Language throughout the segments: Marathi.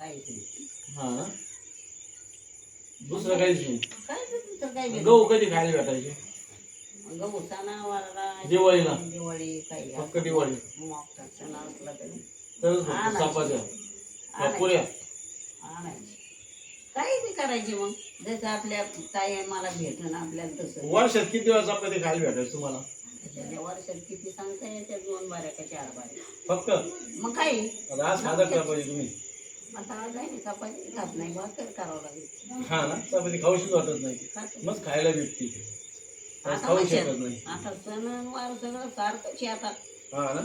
नाही हा. ना दुसरं काहीच नाही. काय भेटत गहू कधी खायला भेटायचे? मग गहू सणावारला दिवाळीला? दिवाळी काही फक्त दिवाळी. मोठा सण असला तरी तरच फक्त आणायचे. चपात्या. या आणायचे. पुऱ्या? आणायची. काही बी करायची मग. जसं आपल्या ताई मला भेटन आपल्याला तसं. वर्षात किती वेळा चपाती खायला भेटायचं तुम्हाला? त्याच्या वर्षात किती सांगता येते दोन बाऱ्या का चार बाऱ्या फक्त? मग काही. आता आज चपाती तुम्ही. आता आज आहे ना चपाती खात नाही भाकर करावं लागेल. हा ना चपाती खाऊशीच वाटत नाही. मग खायला भेटते. आज आता खाऊ म्हणजे शकत नाही. आता सणवार सगळं सारखंच आहे आता. हा ना?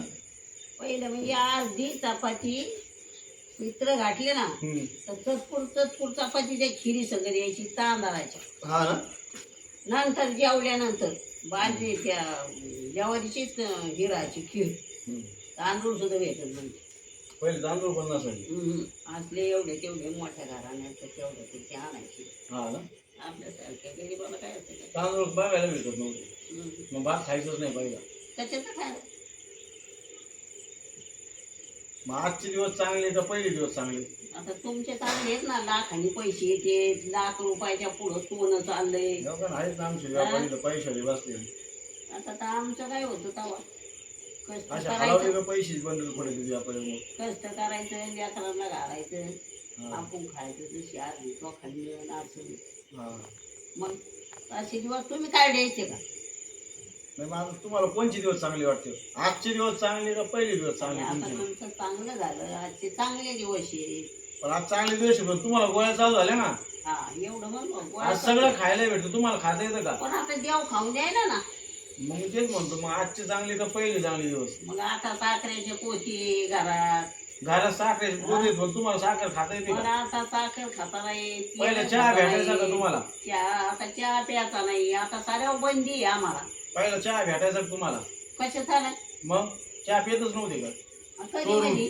पहिलं म्हणजे अर्धी चपाती मित्र घातले ना हम्म. तर चतपूर चतपूर चपातीच्या खिरी सगळं यायची तांदळाच्या. हा ना? नंतर जेवल्यानंतर बाजरी त्या ज्वारीचीच हिराची खीर. हम्म. तांदूळ सुद्धा भेटत म्हणजे पहिले तांदूळ नसायचे हम्म. असले एवढे तेवढे मोठ्या घराण्याचं तेवढं ते ते आणायचे. हा ना? आपल्यासारख्या गरीबाला काय असतं तांदूळ बघायला भेटत नव्हते. मग भात खायचंच नाही पहिला. त्याच्यात काय? मग आजचे दिवस चांगले का पहिले दिवस चांगले. आता तुमचे चांगले आहेत ना लाखांनी पैसे येते लाख रुपयाच्या पुढं सोनं चाललंय. लोकांना आहेत ना आमचे व्यापारी तर पैशाने बसले आता तर आमचं काय होतं तवा कष्ट करायचं. का पैसेच बंडल पडले व्यापारी मग कष्ट करायचं लेकरांना घालायचं. आपण खायचं जशी आधी तो खाल्ली असं हा. मग असे दिवस तुम्ही काय द्यायचे का? नाही मग आता तुम्हाला कोणचे दिवस चांगले वाटते? आजचे दिवस चांगले का पहिले दिवस चांगले आता तुमचे? तुमचं चांगलं झालं. आजचे चांगले दिवस आहे पण आज चांगले दिवस आहे, पण तुम्हाला गोळ्या चालू झाल्या ना. हा एवढं म्हणतो आज सगळं खायला भेटतं तुम्हाला खाता येतं का? पण आता देव खाऊन द्यायला ना. मग मी तेच म्हणतो मग आजचे चांगले का पहिले चांगले दिवस? मग आता साखरेचे पोती घरात. घरात साखर पण तुम्हाला साखर खाता येते मला का आता साखर खाता नाही. पहिला चहा भेटायचा का नाही. तुम्हाला? चहा आता चहा प्यायचा नाही. आता साऱ्या बंदी आहे आम्हाला. पहिला चहा भेटायचा का तुम्हाला? कशा झालं मग? चहा पितच नव्हते का? कधी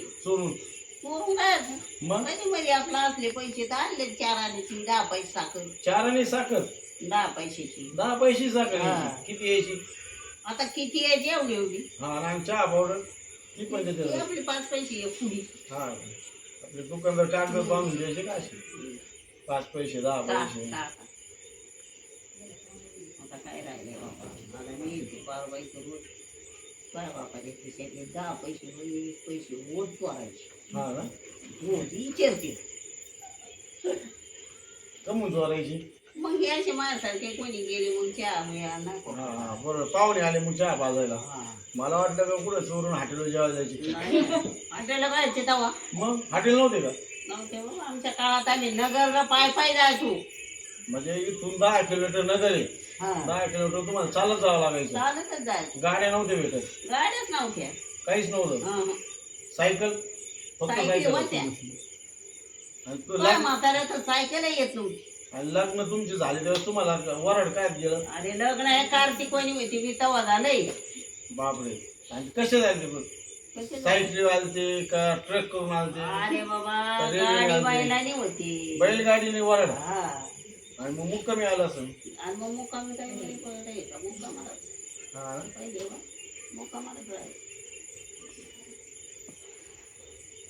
मग? कधी मध्ये आपला असले पैसे तर आणले चार आण्याची दहा पैसे साखर. चार आणि साखर? दहा पैशाची. दहा पैसे साखर हा. यायची. किती यायची? आता किती आहे एवढी एवढी? हा आणि चहा पावडर. किती पण ती देते आपली पाच पैसे आहे पुढी हा. आपले दुकानदार कागद बांधून द्यायचे का असे? पाच पैसे दहा पैसे. आता काय राहिले बाबा? मला मी येते बारबाईचं रोज. काय बापाच्या खिशातले दहा पैसे वीस पैसे रोज चोरायचे हा ना? रोज विचारते कमून जोरायची. मग हे असे माझ्यासारखे कोणी गेले मग चहा मिळा नको हा हा बरोबर पाहुणे आले मग चहा पाजायला. हा. मला वाटलं का कुठं चोरून हॉटेलवर जेवायला जायची? नाही हॉटेलला काय तेव्हा. मग? हॉटेल नव्हते का? नव्हते बाबा आमच्या काळात आले नगरला पाय पाय जायचो. म्हणजे इथून दहा किलोमीटर नगर आहे हा. दहा किलोमीटर तुम्हाला चालत जावं लागायचं. चालतच जायचो. गाड्या नव्हत्या भेटत. गाड्याच नव्हत्या. काहीच नव्हतं. हा. सायकल फक्त सायकली सायकल होत्या. आणि तो काय लग्न म्हाताऱ्या तर सायकल येत नव्हती. आणि लग्न तुमचे झाले तेव्हा तुम्हाला वराड काय गेलं अरे लग्न आहे कार्तिकोणी होती मी तवा झालंय. बापरे. आणि कसे जायचे पण कसे सायकली आलते का ट्रक करून आलते? अरे बाबा गाडी. बैलानी होती. बैलगाडीने वराड. हा. आणि मग मुक्कामी आला असं आणि मग मुक्कामी काही पळत आहे का मुक्कामाला हा. पहिले बा, मुक्कामाला जायचं.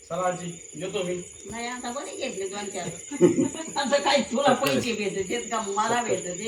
चला आजी येतो मी. नाही आता बरे घेतले दोन चार. आता काय तुला पैसे भेटत का मला भेटत